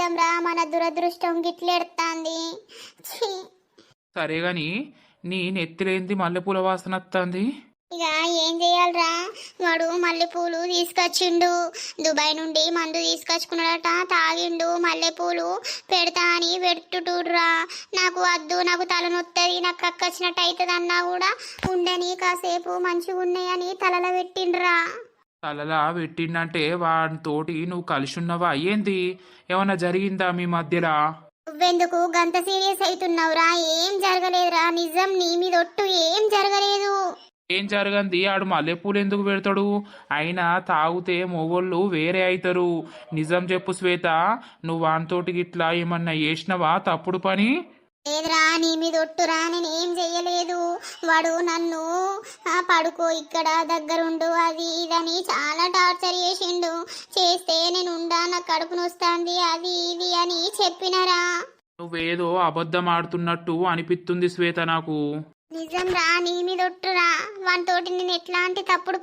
చేద్దాంరా మన దురదృష్టం గిట్లెడతాంది సరే గాని నీ నెత్తిలేంది మల్లెపూల వాసన వస్తుంది ఇక ఏం చేయాలరా? వాడు మల్లెపూలు తీసుకొచ్చిండు. దుబాయ్ నుండి మందు తీసుకొచ్చుకున్నాడట తాగిండు మల్లెపూలు పెడతా అని పెట్టుటుర్రా నాకు వద్దు నాకు తలనొత్తది నాకు కక్కొచ్చినట్టు అవుతుంది అన్నా కూడా ఉండని కాసేపు మంచిగా ఉన్నాయని తలలో పెట్టిండ్రా. తలలా పెట్టిండంటే వాడితోటి నువ్వు కలిసి ఉన్నవా ఏంది? ఏమన్నా జరిగిందా మీ మధ్యలో? నువ్వెందుకు? గంత సీరియస్ అవుతున్నావురా ఏం జరగలేదురా. నిజం నీ మీద ఒట్టు. ఏం జరగలేదు. ఏం జరగంది? ఆడు మల్లెపూలు ఎందుకు పెడతాడు? అయినా తాగితే మొగోళ్ళు వేరే అవుతారు నిజం చెప్పు శ్వేత. నువ్వు వానితోటి గిట్లా ఏమన్నా చేసినవా తప్పుడు పని? లేదురా నీ మీద ఒట్టురా నేను ఏం చెయ్యలేదు. వాడు నన్ను పడుకో ఇక్కడ దగ్గరుండు అది ఇదని చాలా టార్చర్ చేసిండు. చేస్తే నేను ఉండా నాకు కడుపు నొస్తాంది అది ఇది అని చెప్పినరా. నువ్వేదో అబద్ధం ఆడుతున్నట్టు అనిపిస్తుంది శ్వేత నాకు. నిజం రా నీ మీద ఒట్టురా వానితోటి నేను ఎట్లాంటి తప్పుడు